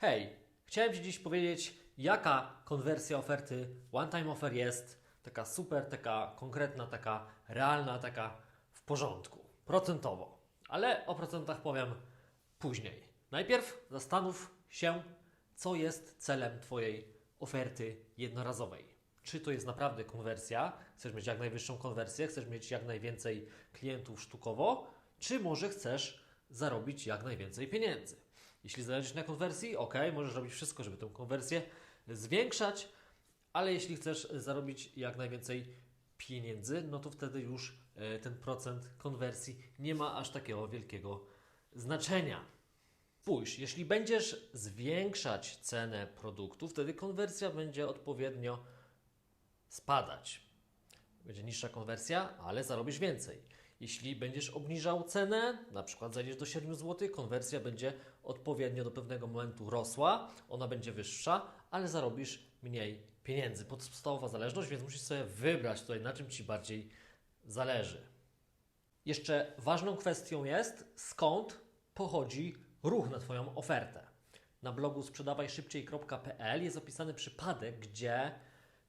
Hej, chciałem Ci dziś powiedzieć, jaka konwersja oferty One Time Offer jest taka super, taka konkretna, taka realna, taka w porządku, procentowo. Ale o procentach powiem później. Najpierw zastanów się, co jest celem Twojej oferty jednorazowej. Czy to jest naprawdę konwersja? Chcesz mieć jak najwyższą konwersję, chcesz mieć jak najwięcej klientów sztukowo, czy może chcesz zarobić jak najwięcej pieniędzy? Jeśli zależy na konwersji, ok, możesz robić wszystko, żeby tę konwersję zwiększać, ale jeśli chcesz zarobić jak najwięcej pieniędzy, no to wtedy już e, ten procent konwersji nie ma aż takiego wielkiego znaczenia. Spójrz, jeśli będziesz zwiększać cenę produktu, wtedy konwersja będzie odpowiednio spadać. Będzie niższa konwersja, ale zarobisz więcej. Jeśli będziesz obniżał cenę, na przykład zejdziesz do 7 zł, konwersja będzie odpowiednio do pewnego momentu rosła, ona będzie wyższa, ale zarobisz mniej pieniędzy. Podstawowa zależność, więc musisz sobie wybrać tutaj, na czym Ci bardziej zależy. Jeszcze ważną kwestią jest, skąd pochodzi ruch na Twoją ofertę. Na blogu sprzedawajszybciej.pl jest opisany przypadek, gdzie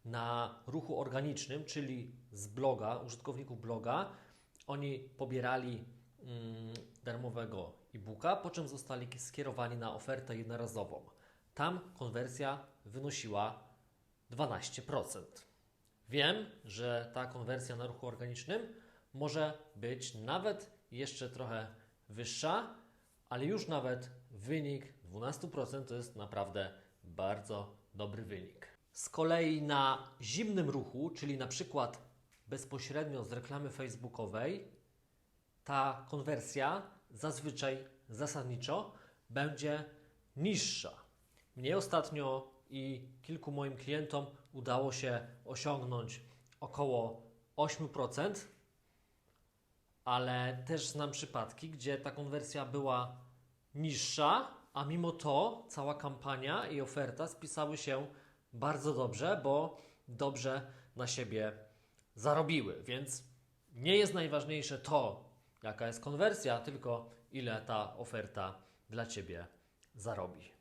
na ruchu organicznym, czyli z bloga, użytkowników bloga, oni pobierali mm, darmowego e-booka, po czym zostali skierowani na ofertę jednorazową. Tam konwersja wynosiła 12%. Wiem, że ta konwersja na ruchu organicznym może być nawet jeszcze trochę wyższa, ale już nawet wynik 12% to jest naprawdę bardzo dobry wynik. Z kolei na zimnym ruchu, czyli na przykład bezpośrednio z reklamy facebookowej, ta konwersja zazwyczaj zasadniczo będzie niższa. Mnie ostatnio i kilku moim klientom udało się osiągnąć około 8%, ale też znam przypadki, gdzie ta konwersja była niższa, a mimo to cała kampania i oferta spisały się bardzo dobrze, bo dobrze na siebie zarobiły. Więc nie jest najważniejsze to, jaka jest konwersja, tylko ile ta oferta dla Ciebie zarobi.